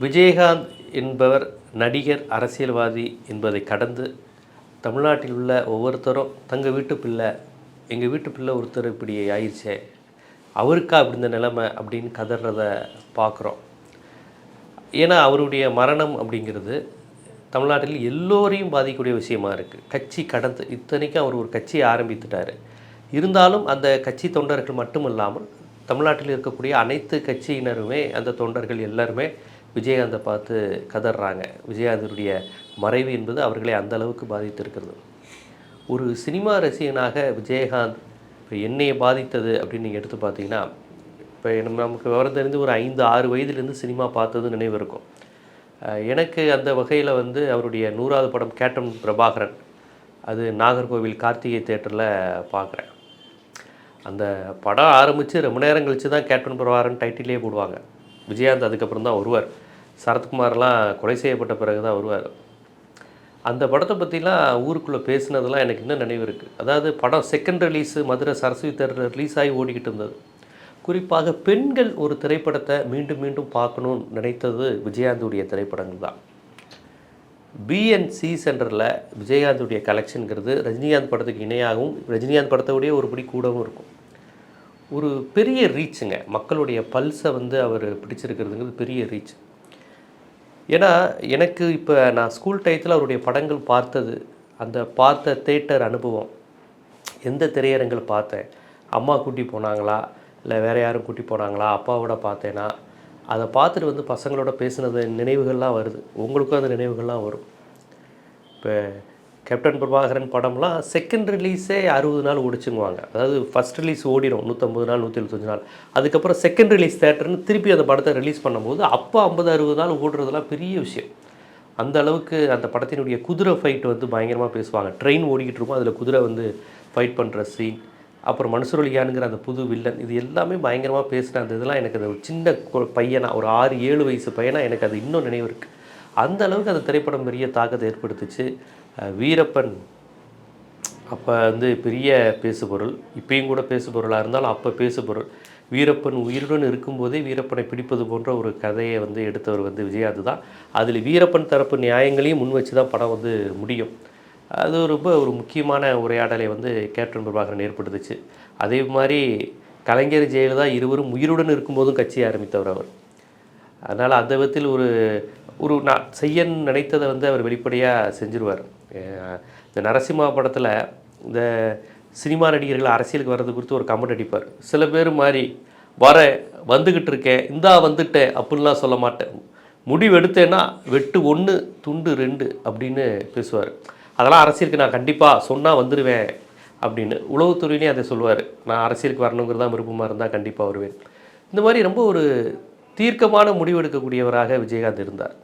விஜயகாந்த் என்பவர் நடிகர் அரசியல்வாதி என்பதை கடந்து தமிழ்நாட்டில் உள்ள ஒவ்வொருத்தரும் தங்கள் வீட்டு பிள்ளை எங்கள் வீட்டு பிள்ளை ஒருத்தர் இப்படி ஆயிடுச்சே அவருக்கா அப்படி இந்த நிலைமை அப்படின்னு கதறத பார்க்குறோம். ஏன்னா அவருடைய மரணம் அப்படிங்கிறது தமிழ்நாட்டில் எல்லோரையும் பாதிக்கக்கூடிய விஷயமா இருக்குது கட்சி கடந்து இத்தனைக்கும் அவர் ஒரு கட்சியை ஆரம்பித்துட்டார். இருந்தாலும் அந்த கட்சி தொண்டர்கள் மட்டுமல்லாமல் தமிழ்நாட்டில் இருக்கக்கூடிய அனைத்து கட்சியினருமே அந்த தொண்டர்கள் எல்லாருமே விஜயகாந்தை பார்த்து கதறாங்க. விஜயகாந்தருடைய மறைவு என்பது அவர்களை அந்த அளவுக்கு பாதித்திருக்கிறது. ஒரு சினிமா ரசிகனாக விஜயகாந்த் இப்போ என்னையை பாதித்தது அப்படின்னு நீங்கள் எடுத்து பார்த்தீங்கன்னா இப்போ நமக்கு விவரம் தெரிந்து ஒரு ஐந்து ஆறு வயதிலேருந்து சினிமா பார்த்தது நினைவு இருக்கும். எனக்கு அந்த வகையில் வந்து அவருடைய நூறாவது படம் கேட்டன் பிரபாகரன் அது நாகர்கோவில் கார்த்திகை தேட்டரில் பார்க்குறேன் அந்த படம் ஆரம்பித்து ரொம்ப நேரம் கழித்து தான் கேப்டன் பிரபாகரன் டைட்டிலே போடுவாங்க. விஜயகாந்த் அதுக்கப்புறம் தான் வருவார் சரத்குமார்லாம் கொலை செய்யப்பட்ட பிறகு தான் வருவார். அந்த படத்தை பற்றிலாம் ஊருக்குள்ளே பேசினதெல்லாம் எனக்கு இன்னும் நினைவு இருக்குது அதாவது படம் செகண்ட் ரிலீஸு மதுரை சரஸ்வதி தேட்டரில் ரிலீஸ் ஆகி ஓடிக்கிட்டு இருந்தது. குறிப்பாக பெண்கள் ஒரு திரைப்படத்தை மீண்டும் மீண்டும் பார்க்கணும்னு நினைத்தது விஜயாந்துடைய திரைப்படங்கள் தான். பிஎன்சி சென்டரில் விஜயகாந்துடைய கலெக்ஷனுங்கிறது ரஜினிகாந்த் படத்துக்கு இணையாகவும் ரஜினிகாந்த் படத்தோடய ஒரு படி கூடவும் இருக்கும். ஒரு பெரிய ரீச்சுங்க மக்களுடைய பல்ஸை வந்து அவர் பிடிச்சிருக்கிறதுங்கிறது பெரிய ரீச் ஏன்னா எனக்கு இப்போ நான் ஸ்கூல் டயத்தில் அவருடைய படங்கள் பார்த்தது. அந்த பார்த்த தேட்டர் அனுபவம். எந்த திரையரங்கில் பார்த்தேன்? அம்மா கூட்டி போனாங்களா? இல்லை வேறு யாரும் கூட்டி போனாங்களா? அப்பாவோட பார்த்தேன்னா அதை பார்த்துட்டு வந்து பசங்களோட பேசுனது நினைவுகள்லாம் வருது. உங்களுக்கும் அந்த நினைவுகள்லாம் வரும். இப்போ கேப்டன் பிரபாகரன் படம்லாம் செகண்ட் ரிலீஸே அறுபது நாள் ஓடிச்சுங்குவாங்க. அதாவது ஃபஸ்ட் ரிலீஸ் ஓடிடும் நூற்றம்பது நாள் நூற்றி எழுபத்தஞ்சு நாள். அதுக்கப்புறம் செகண்ட் ரிலீஸ் தேட்டர்னு திருப்பி அந்த படத்தை ரிலீஸ் பண்ணும்போது அப்போ ஐம்பது அறுபது நாள் ஓடுறதெல்லாம் பெரிய விஷயம். அந்த அளவுக்கு அந்த படத்தினுடைய குதிரை ஃபைட் வந்து பயங்கரமாக பேசுவாங்க. ட்ரெயின் ஓடிக்கிட்டு இருக்கும் அதில் குதிரை வந்து ஃபைட் பண்ணுற சீன் அப்புறம் மனுசுரொலியானுங்கிற அந்த புது வில்லன் இது எல்லாமே பயங்கரமாக பேசுகிற அந்த இதெல்லாம் எனக்கு அது ஒரு சின்ன பையனாக பையனா ஒரு ஆறு ஏழு வயசு பையனாக எனக்கு அது இன்னும் நினைவு இருக்குது அந்த அளவுக்கு அந்த திரைப்படம் பெரிய தாக்கத்தை ஏற்படுத்துச்சு. வீரப்பன் அப்போ வந்து பெரிய பேசுபொருள் இப்பயும் கூட பேசுபொருளாக இருந்தாலும் அப்போ பேசுபொருள். வீரப்பன் உயிருடன் இருக்கும்போதே வீரப்பனை பிடிப்பது போன்ற ஒரு கதையை வந்து எடுத்தவர் வந்து விஜயாது தான் அதில் வீரப்பன் தரப்பு நியாயங்களையும் முன் வச்சு தான் படம் வந்து முடியும். அது ரொம்ப ஒரு முக்கியமான உரையாடலை வந்து கேப்டன் பிரபாகரன் ஏற்படுத்துச்சு. அதே மாதிரி கலைஞர் ஜெயலலிதா இருவரும் உயிருடன் இருக்கும்போதும் கட்சி ஆரம்பித்தவர் அவர். அதனால் அந்த விதத்தில் ஒரு ஒரு நான் செய்ய நினைத்ததை வந்து அவர் வெளிப்படையாக செஞ்சிருவார். இந்த நரசிம்மா படத்தில் இந்த சினிமா நடிகர்கள் அரசியலுக்கு வர்றது குறித்து ஒரு கமெண்ட் அடிப்பார். சில பேர் மாதிரி வர வந்துக்கிட்டு இருக்கேன் இந்தா வந்துட்டேன் அப்படின்லாம் சொல்ல மாட்டேன். முடிவு எடுத்தேன்னா வெட்டு ஒன்று துண்டு ரெண்டு அப்படின்னு பேசுவார். அதெல்லாம் அரசியலுக்கு நான் கண்டிப்பாக சொன்னால் வந்துடுவேன் அப்படின்னு உளவுத்துறையினே அதை சொல்லுவார் நான் அரசியலுக்கு வரணுங்கிறதா விருப்பமாக இருந்தால் கண்டிப்பாக வருவேன். இந்த மாதிரி ரொம்ப ஒரு தீர்க்கமான முடிவு எடுக்கக்கூடியவராக விஜயகாந்த் இருந்தார்.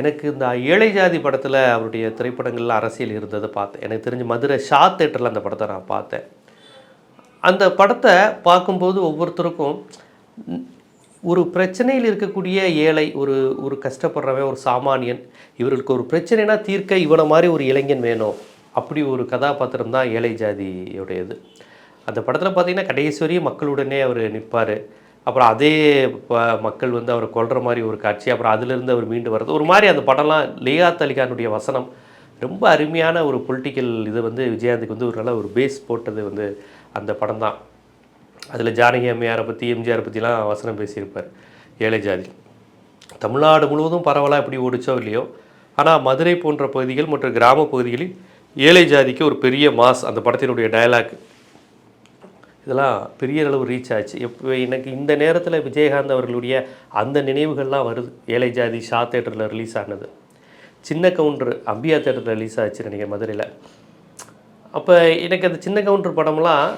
எனக்கு இந்த ஏழை ஜாதி படத்தில் அவருடைய திரைப்படங்களில் அரசியல் இருந்ததை பார்த்தேன். எனக்கு தெரிஞ்சு மதுரை ஷா தேட்டரில் அந்த படத்தை நான் பார்த்தேன். அந்த படத்தை பார்க்கும்போது ஒவ்வொருத்தருக்கும் ஒரு பிரச்சனையில் இருக்கக்கூடிய ஏழை ஒரு ஒரு கஷ்டப்படுறவன் ஒரு சாமானியன் இவர்களுக்கு ஒரு பிரச்சனைனா தீர்க்க இவனை மாதிரி ஒரு இளைஞன் வேணும். அப்படி ஒரு கதாபாத்திரம் தான் ஏழை ஜாதியுடையது. அந்த படத்தில் பார்த்தீங்கன்னா கடைசி வரையும் மக்களுடனே அவர் நிற்பார் அப்புறம் அதே ப- மக்கள் வந்து அவரை கொல்ற மாதிரி ஒரு காட்சி அப்புறம் அதிலிருந்து அவர் மீண்டு வர்றது. ஒரு மாதிரி அந்த படம்லாம் லியாத் அலிகானுடைய வசனம் ரொம்ப அருமையான ஒரு பொலிட்டிக்கல் இது வந்து விஜயகாந்துக்கு வந்து ஒரு நல்ல ஒரு பேஸ் போட்டது வந்து அந்த படம் தான் அதில் ஜானகி அம்மையாரை பற்றி எம்ஜிஆரை பற்றிலாம் வசனம் பேசியிருப்பார் ஏழை ஜாதி. தமிழ்நாடு முழுவதும் பரவலாக எப்படி ஓடிச்சோ இல்லையோ ஆனால் மதுரை போன்ற பகுதிகள் மற்றும் கிராம பகுதிகளில் ஏழை ஜாதிக்கு ஒரு பெரிய மாஸ் அந்த படத்தினுடைய டயலாக் இதெல்லாம் பெரிய அளவு ரீச் ஆச்சு. எப்போ எனக்கு இந்த நேரத்தில் விஜயகாந்த் அவர்களுடைய அந்த நினைவுகள்லாம் வருது. ஏழை ஜாதி ஷா தேட்டரில் ரிலீஸ் ஆனது. சின்ன கவுண்டர் அம்பியா தேட்டரில் ரிலீஸ் ஆச்சு நினைக்கிறேன் மதுரையில் அப்போ எனக்கு அந்த சின்ன கவுண்டர் படம்லாம்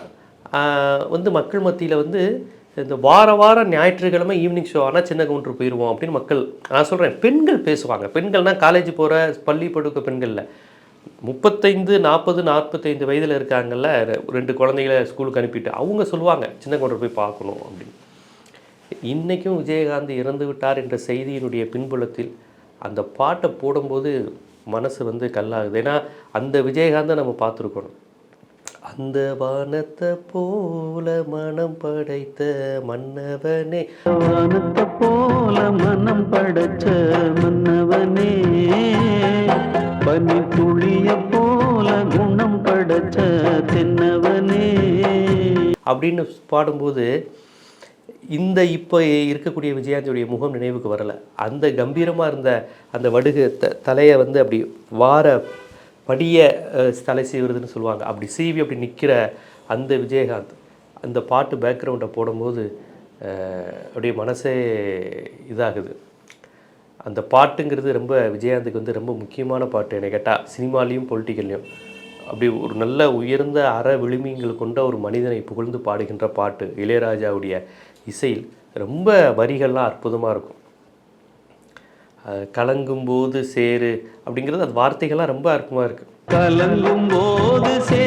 வந்து மக்கள் மத்தியில் வந்து இந்த வார வாரம் ஞாயிற்றுக்கிழமை ஈவினிங் ஷோ ஆனால் சின்ன கவுண்டர் போயிடுவோம் அப்படின்னு மக்கள் நான் சொல்கிறேன் பெண்கள் பேசுவாங்க. பெண்கள்னால் காலேஜ் போகிற பள்ளி படுக்க பெண்களில். முப்பத்தைந்து நாற்பது நாற்பத்தைந்து வயதில் இருக்காங்கல்ல ரெண்டு குழந்தைகளை ஸ்கூலுக்கு அனுப்பிட்டு அவங்க சொல்லுவாங்க சின்ன கவுண்டர் போய் பார்க்கணும் அப்படின்னு. இன்றைக்கும் விஜயகாந்த் இறந்து விட்டார் என்ற செய்தியினுடைய பின்புலத்தில் அந்த பாட்டை போடும்போது மனசு வந்து கல்லாகுது. ஏன்னா அந்த விஜயகாந்தை நம்ம பார்த்துருக்கணும். அந்த வானத்தை போல மனம் படைத்த மன்னவனே. வானத்தை போல மனம் படைத்த மன்னவனே. பனி துளிய போல குணம் படைச்ச தென்னவனே. அப்படின்னு பாடும்போது இந்த இப்போ இருக்கக்கூடிய விஜயாந்தியுடைய முகம் நினைவுக்கு வரல. அந்த கம்பீரமாக இருந்த அந்த வடுகு த தலையை வந்து அப்படி வார படிய தலை சீவுறதுன்னு சொல்லுவாங்க. அப்படி சீவி அப்படி நிற்கிற அந்த விஜயகாந்த் அந்த பாட்டு பேக்ரவுண்டை போடும்போது அப்படியே மனசே இதாகுது. அந்த பாட்டுங்கிறது ரொம்ப விஜயகாந்துக்கு வந்து ரொம்ப முக்கியமான பாட்டு. என்னை கேட்டால் சினிமாலேயும் பொலிட்டிக்கல்லையும் அப்படி ஒரு நல்ல உயர்ந்த அற விழுமியங்கள் கொண்ட ஒரு மனிதனை புகழ்ந்து பாடுகின்ற பாட்டு இளையராஜாவுடைய இசையில் ரொம்ப வரிகள்லாம் அற்புதமாக இருக்கும். கலங்கும் கலங்கும்போது சேரு அப்படிங்கிறது அது வார்த்தைகள்லாம் ரொம்ப அற்புதமாக இருக்குது கலங்கும் போது சே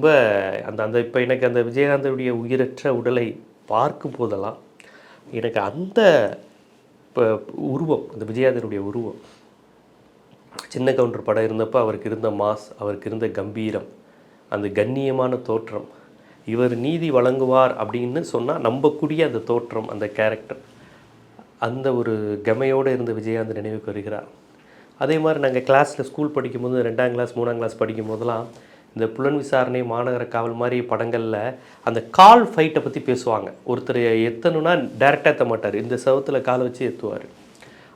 ரொம்ப அந்த அந்த இப்போ எனக்கு அந்த விஜயகாந்தனுடைய உயிரற்ற உடலை பார்க்கும் போதெல்லாம் எனக்கு அந்த இப்போ உருவம் அந்த விஜயகாந்தனுடைய உருவம் சின்ன கவுண்டர் படம் இருந்தப்போ அவருக்கு இருந்த மாஸ் அவருக்கு இருந்த கம்பீரம் அந்த கண்ணியமான தோற்றம் இவர் நீதி வழங்குவார் அப்படின்னு சொன்னால் நம்பக்கூடிய அந்த தோற்றம் அந்த கேரக்டர் அந்த ஒரு கமையோடு இருந்த விஜயகாந்த் நினைவுக்கு வருகிறார். அதே மாதிரி நாங்கள் கிளாஸில் ஸ்கூல் படிக்கும்போது ரெண்டாம் கிளாஸ் மூணாம் கிளாஸ் படிக்கும் போதெல்லாம் இந்த புலன் விசாரணை மாநகர காவல் மாதிரி படங்களில் அந்த கால் ஃபைட்டை பற்றி பேசுவாங்க. ஒருத்தர் எத்தணும்னா டேரெக்டாக ஏற்ற மாட்டார். இந்த சவுத்தில் காலை வச்சு ஏற்றுவார்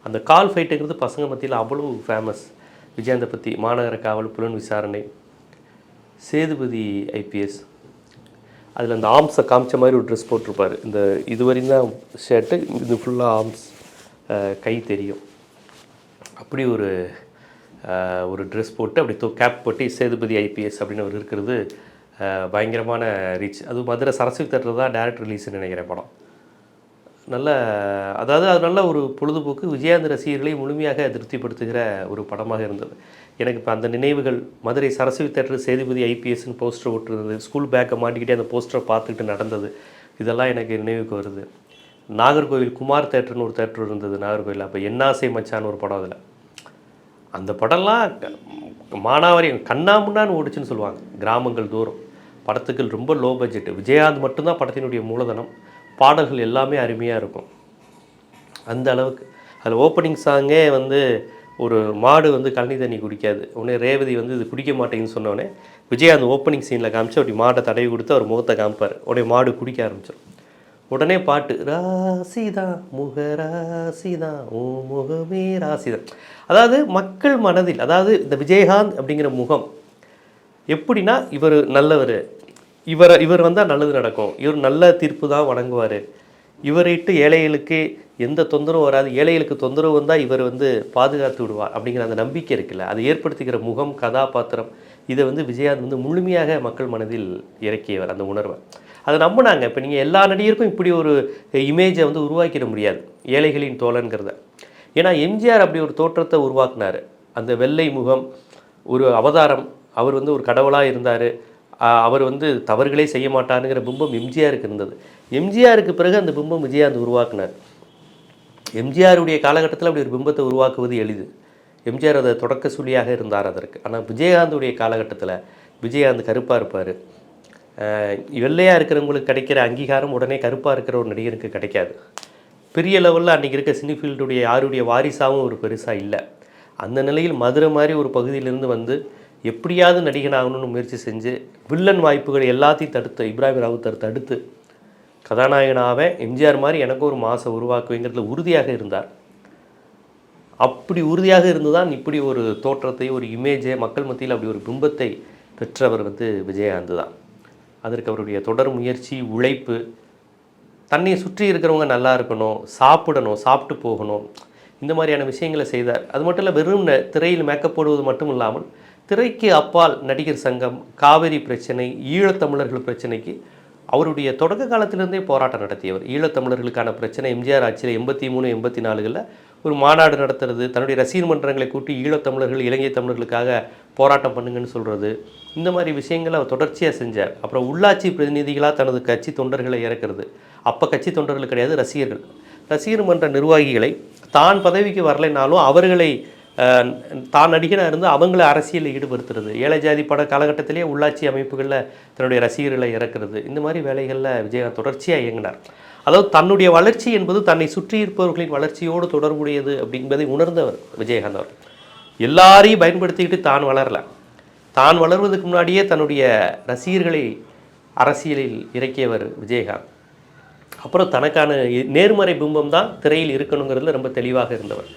அந்த கால் ஃபைட்டுங்கிறது பசங்க மத்தியில் அவ்வளோ ஃபேமஸ் விஜயந்தை பற்றி மாநகர காவல் புலன் விசாரணை சேதுபதி ஐபிஎஸ் அதில் அந்த ஆர்ம்ஸை காமிச்ச மாதிரி ஒரு ட்ரெஸ் போட்டிருப்பார். இந்த இது வரையும் தான் ஷர்ட்டு இது ஃபுல்லாக ஆர்ம்ஸ் கை தெரியும். அப்படி ஒரு ஒரு ட்ரெஸ் போட்டு அப்படி தூ கேப் போட்டு சேதுபதி ஐபிஎஸ் அப்படின்னு அவர் இருக்கிறது பயங்கரமான ரீச் அது மதுரை சரஸ்வதி தேட்டர் தான் டேரக்ட் ரிலீஸ்னு நினைக்கிறேன் படம். நல்ல அதாவது அது நல்ல ஒரு பொழுதுபோக்கு. விஜயாந்த ரசிகர்களை முழுமையாக திருப்திப்படுத்துகிற ஒரு படமாக இருந்தது. எனக்கு இப்போ அந்த நினைவுகள் மதுரை சரஸ்வதி தேட்டர் சேதுபதி ஐபிஎஸ்னு போஸ்டர் ஓட்டுருந்தது ஸ்கூல் பேக்கை மாட்டிக்கிட்டே அந்த போஸ்டரை பார்த்துக்கிட்டு நடந்தது. இதெல்லாம் எனக்கு நினைவுக்கு வருது. நாகர்கோவில் குமார் தேட்டர்னு ஒரு தேட்டர் இருந்தது நாகர்கோவில் அப்போ என்னாசை மச்சான்னு ஒரு படம் அதில். அந்த படம்லாம் மானாவாரி கண்ணா முன்னான்னு ஓடிச்சுன்னு சொல்லுவாங்க கிராமங்கள் தூரம் படத்துக்கள் ரொம்ப லோ பட்ஜெட் விஜயகாந்த் மட்டும்தான் படத்தினுடைய மூலதனம். பாடல்கள் எல்லாமே அருமையாக இருக்கும். அந்த அளவுக்கு. அதில் ஓப்பனிங் சாங்கே வந்து ஒரு மாடு வந்து கழனி தண்ணி குடிக்காது. உடனே ரேவதி வந்து இது குடிக்க மாட்டேங்குன்னு சொன்னோடனே விஜயகாந்த் ஓப்பனிங் சீனில் காமிச்சு அப்படி மாட்டை தடவி கொடுத்து அவர் முகத்தை காமிப்பார். உடனே மாடு குடிக்க ஆரம்பிச்சிடும் உடனே பாட்டு ராசிதா முக ராசிதா ஓ முகமே ராசிதா. அதாவது மக்கள் மனதில் அதாவது இந்த விஜயகாந்த் அப்படிங்கிற முகம் எப்படின்னா இவர் நல்லவர். இவர் இவர் வந்தால் நல்லது நடக்கும். இவர் நல்ல தீர்ப்பு தான் வழங்குவார் இவரைட்டு ஏழைகளுக்கு எந்த தொந்தரவும் வராது. ஏழைகளுக்கு தொந்தரவு வந்தால் இவர் வந்து பாதுகாத்து விடுவார் அப்படிங்கிற அந்த நம்பிக்கை இருக்குல்ல. அதை ஏற்படுத்துகிற முகம் கதாபாத்திரம் இதை வந்து விஜயகாந்த் வந்து முழுமையாக மக்கள் மனதில் இறக்கியவர் அந்த உணர்வை. அதை நம்பினாங்க. இப்போ நீங்கள் எல்லா நடிகருக்கும் இப்படி ஒரு இமேஜை வந்து உருவாக்கிட முடியாது. ஏழைகளின் தோழன்கிறத. ஏன்னா எம்ஜிஆர் அப்படி ஒரு தோற்றத்தை உருவாக்குனார். அந்த வெள்ளை முகம் ஒரு அவதாரம் அவர் வந்து ஒரு கடவுளாக இருந்தார். அவர் வந்து தவறுகளே செய்ய மாட்டாருங்கிற பிம்பம் எம்ஜிஆருக்கு இருந்தது. எம்ஜிஆருக்கு பிறகு அந்த பிம்பம் விஜயகாந்த் உருவாக்குனார். எம்ஜிஆருடைய காலகட்டத்தில் அப்படி ஒரு பிம்பத்தை உருவாக்குவது எளிது. எம்ஜிஆர் அதை தொடக்க சுழியாக இருந்தார் அதற்கு. ஆனால் விஜயகாந்துடைய காலகட்டத்தில் விஜயகாந்த் கருப்பாக இருப்பார். வெள்ளையாக இருக்கிறவங்களுக்கு கிடைக்கிற அங்கீகாரம் உடனே கருப்பாக இருக்கிற ஒரு நடிகருக்கு கிடைக்காது. பெரிய லெவலில் அன்றைக்கி இருக்க சினிஃபீல்டுடைய யாருடைய வாரிசாகவும் ஒரு பெருசாக இல்லை. அந்த நிலையில் மதுரை மாதிரி ஒரு பகுதியிலிருந்து வந்து எப்படியாவது நடிகனாகணும்னு முயற்சி செஞ்சு வில்லன் வாய்ப்புகள் எல்லாத்தையும் தடுத்து இப்ராஹிம் ராவுத்தர் தடுத்து கதாநாயகனாக எம்ஜிஆர் மாதிரி எனக்கு ஒரு மாதம் உருவாக்குவேங்கிறதுல உறுதியாக இருந்தார். அப்படி உறுதியாக இருந்துதான் இப்படி ஒரு தோற்றத்தை ஒரு இமேஜை மக்கள் மத்தியில் அப்படி ஒரு பிம்பத்தை பெற்றவர் வந்து விஜயகாந்த் தான். அதற்கு அவருடைய தொடர் முயற்சி உழைப்பு தன்னை சுற்றி இருக்கிறவங்க நல்லா இருக்கணும் சாப்பிடணும் சாப்பிட்டு போகணும். இந்த மாதிரியான விஷயங்களை செய்தார். அது மட்டும் இல்லை வெறும் திரையில் மேக்கப் போடுவது மட்டும் இல்லாமல் திரைக்கு அப்பால் நடிகர் சங்கம் காவிரி பிரச்சனை ஈழத்தமிழர்கள் பிரச்சனைக்கு அவருடைய தொடக்க காலத்திலிருந்தே போராட்டம் நடத்தியவர். ஈழத்தமிழர்களுக்கான பிரச்சனை எம்ஜிஆர் ஆட்சியில் எண்பத்தி மூணு எண்பத்தி நாலுகளில் ஒரு மாநாடு நடத்துறது தன்னுடைய ரசிகர் மன்றங்களை கூட்டி ஈழத்தமிழர்கள் இலங்கை தமிழர்களுக்காக போராட்டம் பண்ணுங்கன்னு சொல்கிறது இந்த மாதிரி விஷயங்களை அவர் தொடர்ச்சியாக செஞ்சார். அப்புறம் உள்ளாட்சி பிரதிநிதிகளாக தனது கட்சி தொண்டர்களை இறக்குறது. அப்போ கட்சி தொண்டர்கள் கிடையாது ரசிகர்கள். ரசிகர் மன்ற நிர்வாகிகளை தான் பதவிக்கு வரலைனாலும் அவர்களை தான் நடிகனாக இருந்து அவங்கள அரசியலில் ஈடுபடுத்துறது. ஏழை ஜாதி பட காலகட்டத்திலேயே உள்ளாட்சி அமைப்புகளில் தன்னுடைய ரசிகர்களை இறக்குறது. இந்த மாதிரி வேலைகளில் விஜயகாந்த் தொடர்ச்சியாக இயங்கினார். அதாவது தன்னுடைய வளர்ச்சி என்பது தன்னை சுற்றி இருப்பவர்களின் வளர்ச்சியோடு தொடர்புடையது அப்படிங்கிறதை உணர்ந்தவர் விஜயகாந்த் அவர் எல்லாரையும் பயன்படுத்திக்கிட்டு தான் வளரல. தான் வளர்வதற்கு முன்னாடியே தன்னுடைய ரசிகர்களை அரசியலில் இறக்கியவர் விஜயகாந்த். அப்புறம் தனக்கான நேர்மறை பிம்பம் தான் திரையில் இருக்கணுங்கிறதுல ரொம்ப தெளிவாக இருந்தவர்.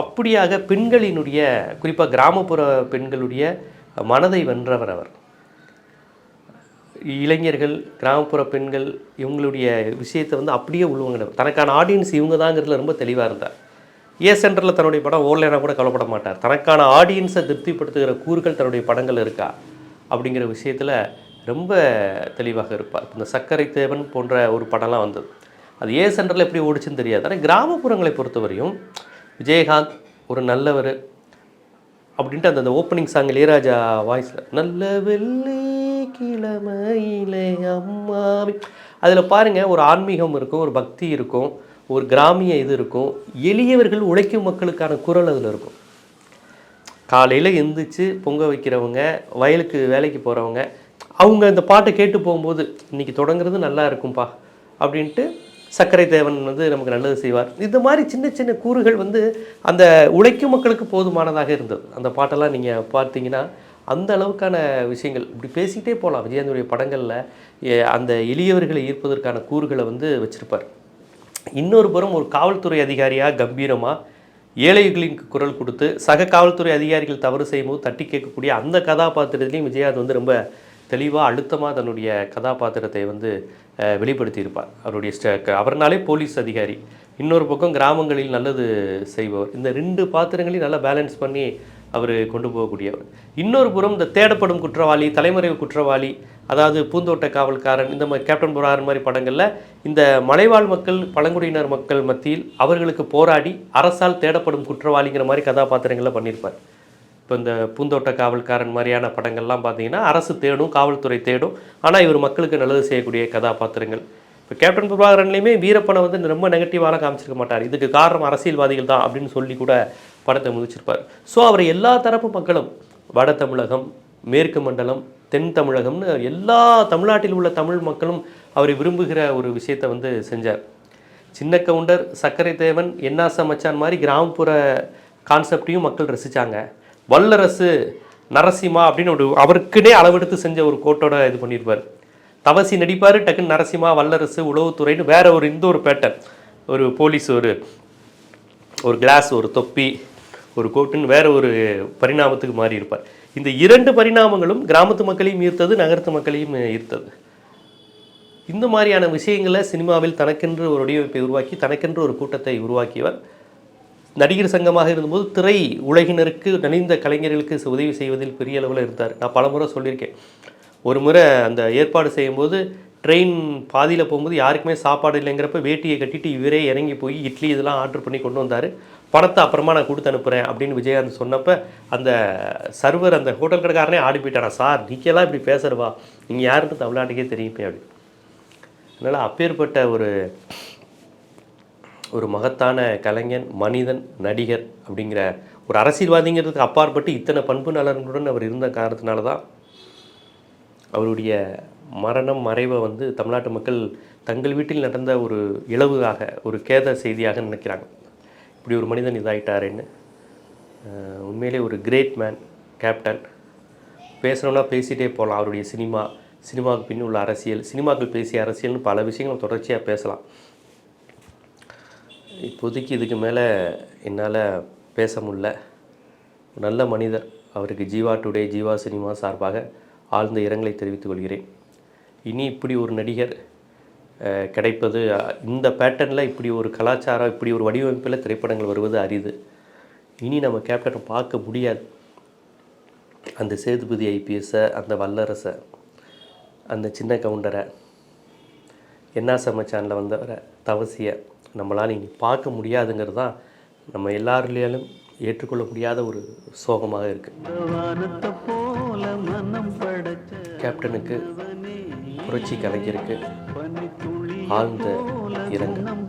அப்படியாக பெண்களினுடைய குறிப்பாக கிராமப்புற பெண்களுடைய மனதை வென்றவர் அவர். இளைஞர்கள் கிராமப்புற பெண்கள் இவங்களுடைய விஷயத்தை வந்து அப்படியே உள்வாங்கினவர். தனக்கான ஆடியன்ஸ் இவங்க தாங்கிறதுல ரொம்ப தெளிவாக இருந்தார். ஏ சென்டரில் தன்னுடைய படம் ஓடலைனா கூட கவலைப்பட மாட்டார். தனக்கான ஆடியன்ஸை திருப்திப்படுத்துகிற கூறுகள் தன்னுடைய படங்கள் இருக்கா? அப்படிங்கிற விஷயத்தில் ரொம்ப தெளிவாக இருப்பார். இந்த சர்க்கரை தேவன் போன்ற ஒரு படம்லாம் வந்தது. அது ஏ சென்டரில் எப்படி ஓடிச்சுன்னு தெரியாது. ஆனால் கிராமப்புறங்களை பொறுத்தவரையும் விஜயகாந்த் ஒரு நல்லவர் அப்படின்ட்டு அந்த அந்த ஓப்பனிங் சாங் இளையராஜா வாய்ஸில் நல்ல வெள்ளி கிழமையிலே அம்மாவி அதில் பாருங்கள் ஒரு ஆன்மீகம் இருக்கும் ஒரு பக்தி இருக்கும். ஒரு கிராமிய இது இருக்கும். எளியவர்கள் உழைக்கும் மக்களுக்கான குரல் அதில் இருக்கும். காலையில் எழுந்திரிச்சு பொங்க வைக்கிறவங்க வயலுக்கு வேலைக்கு போகிறவங்க அவங்க இந்த பாட்டை கேட்டு போகும்போது இன்றைக்கி தொடங்குறது நல்லா இருக்கும்பா அப்படின்ட்டு சர்க்கரை தேவன் வந்து நமக்கு நல்லது செய்வார். இந்த மாதிரி சின்ன சின்ன கூறுகள் வந்து அந்த உழைக்கும் மக்களுக்கு போதுமானதாக இருந்தது. அந்த பாட்டெல்லாம் நீங்கள் பார்த்தீங்கன்னா அந்த அளவுக்கான விஷயங்கள். இப்படி பேசிக்கிட்டே போகலாம் விஜயந்தனுடைய படங்களில் அந்த எளியவர்களை ஈர்ப்பதற்கான கூறுகளை வந்து வச்சுருப்பார். இன்னொரு புறம் ஒரு காவல்துறை அதிகாரியாக கம்பீரமாக ஏழைகளின் குரல் கொடுத்து சக காவல்துறை அதிகாரிகள் தவறு செய்யும்போது தட்டி கேட்கக்கூடிய அந்த கதாபாத்திரத்திலையும் விஜயகாந்த் வந்து ரொம்ப தெளிவாக அழுத்தமாக தன்னுடைய கதாபாத்திரத்தை வந்து வெளிப்படுத்தியிருப்பார். அவருடைய ஸ்ட- அவர்னாலே போலீஸ் அதிகாரி. இன்னொரு பக்கம் கிராமங்களில் நல்லது செய்பவர். இந்த ரெண்டு பாத்திரங்களையும் நல்லா பேலன்ஸ் பண்ணி அவர் கொண்டு போகக்கூடியவர். இன்னொரு புறம் இந்த தேடப்படும் குற்றவாளி தலைமறைவு குற்றவாளி அதாவது பூந்தோட்ட காவல்காரன் இந்த மாதிரி கேப்டன் புராரன் மாதிரி படங்களில் இந்த மலைவாழ் மக்கள் பழங்குடியினர் மக்கள் மத்தியில் அவர்களுக்கு போராடி அரசால் தேடப்படும் குற்றவாளிங்கிற மாதிரி கதாபாத்திரங்களை பண்ணியிருப்பார் இப்போ இந்த பூந்தோட்ட காவல்காரன் மாதிரியான படங்கள்லாம் பார்த்தீங்கன்னா அரசு தேடும் காவல்துறை தேடும் ஆனால் இவர் மக்களுக்கு நல்லது செய்யக்கூடிய கதாபாத்திரங்கள். இப்போ கேப்டன் பிரபாகரன்லேயுமே வீரப்பனை வந்து ரொம்ப நெகட்டிவாக காமிச்சிருக்க மாட்டார். இதுக்கு காரணம் அரசியல்வாதிகள் தான் அப்படின்னு சொல்லி கூட படத்தை முதிச்சிருப்பார் ஸோ அவர் எல்லா தரப்பு மக்களும் வட தமிழகம் மேற்கு மண்டலம் தென் தமிழகம்னு எல்லா தமிழ்நாட்டில் உள்ள தமிழ் மக்களும் அவரை விரும்புகிற ஒரு விஷயத்தை வந்து செஞ்சார். சின்ன கவுண்டர் சர்க்கரை தேவன் என்னாச மச்சான் மாதிரி கிராமப்புற கான்செப்டையும் மக்கள் ரசித்தாங்க வல்லரசு நரசிம்மா அப்படின்னு ஒரு அவருக்குனே அளவெடுத்து செஞ்ச ஒரு கோட்டோட இது பண்ணியிருப்பார். தவசி நடிப்பார் டக்குன்னு நரசிம்மா வல்லரசு உளவுத்துறைன்னு வேற ஒரு இந்த ஒரு பேட்டர்ன் ஒரு போலீஸ் ஒரு ஒரு கிளாஸ் ஒரு தொப்பி ஒரு கோட்டுன்னு வேற ஒரு பரிணாமத்துக்கு மாறி இருப்பார் இந்த இரண்டு பரிணாமங்களும் கிராமத்து மக்களையும் ஈர்த்தது நகரத்து மக்களையும் ஈர்த்தது. இந்த மாதிரியான விஷயங்களை சினிமாவில் தனக்கென்று ஒரு வடிவமைப்பை உருவாக்கி தனக்கென்று ஒரு கூட்டத்தை உருவாக்கியவர். நடிகர் சங்கமாக இருந்தபோது திரை உலகினருக்கு நலிந்த கலைஞர்களுக்கு உதவி செய்வதில் பெரிய அளவில் இருந்தார். நான் பலமுறை சொல்லியிருக்கேன். ஒரு முறை அந்த ஏற்பாடு செய்யும்போது ட்ரெயின் பாதியில் போகும்போது யாருக்குமே சாப்பாடு இல்லைங்கிறப்ப வேட்டியை கட்டிட்டு இவரே இறங்கி போய் இட்லி இதெல்லாம் ஆர்டர் பண்ணி கொண்டு வந்தார். பணத்தை அப்புறமா நான் கொடுத்து அனுப்புகிறேன் அப்படின்னு விஜயகாந்த் சொன்னப்போ அந்த சர்வர் அந்த ஹோட்டல் கடைக்காரனே ஆடி போயிட்டானா சார் நீக்கெல்லாம் இப்படி பேசுகிறவா நீங்கள் யாருன்னு தமிழ்நாட்டுக்கே தெரியுமே அப்படி அதனால் அப்பேற்பட்ட ஒரு ஒரு மகத்தான கலைஞன் மனிதன் நடிகர் அப்படிங்கிற ஒரு அரசியல்வாதிங்கிறதுக்கு அப்பாற்பட்டு இத்தனை பண்பு நலன்களுடன் அவர் இருந்த காரணத்தினால தான் அவருடைய மரணம் மறைவை வந்து தமிழ்நாட்டு மக்கள் தங்கள் வீட்டில் நடந்த ஒரு இழவுகாக ஒரு கேத செய்தியாக நினைக்கிறாங்க. இப்படி ஒரு மனிதன் இதாயிட்டாருன்னு உண்மையிலே ஒரு கிரேட் மேன் கேப்டன் பேசணும்னா பேசிகிட்டே போகலாம் அவருடைய சினிமா சினிமாவுக்கு பின் உள்ள அரசியல் சினிமாக்கள் பேசிய அரசியல்னு பல விஷயங்கள் தொடர்ச்சியாக பேசலாம். இப்போதைக்கு இதுக்கு மேலே என்னால் பேச முடியல. நல்ல மனிதர் அவருக்கு ஜீவா டுடே ஜீவா சினிமா சார்பாக ஆழ்ந்த இரங்கலை தெரிவித்துக் கொள்கிறேன். இனி இப்படி ஒரு நடிகர் கிடைப்பது இந்த பேட்டர்னில் இப்படி ஒரு கலாச்சாரம் இப்படி ஒரு வடிவமைப்பில் திரைப்படங்கள் வருவது அரிது. இனி நம்ம கேப்டனை பார்க்க முடியாது. அந்த சேதுபதி ஐபிஎஸ்ஸை அந்த வல்லரசை அந்த சின்ன கவுண்டரை என்ன சமைச்சானில் வந்தவரை தவசியை நம்மளால் இனி பார்க்க முடியாதுங்கிறது தான் நம்ம எல்லாருலேயும் ஏற்றுக்கொள்ள முடியாத ஒரு சோகமாக இருக்குது கேப்டனுக்கு புரட்சி கலைஞருக்கு ஆழ்ந்த இரங்கல்.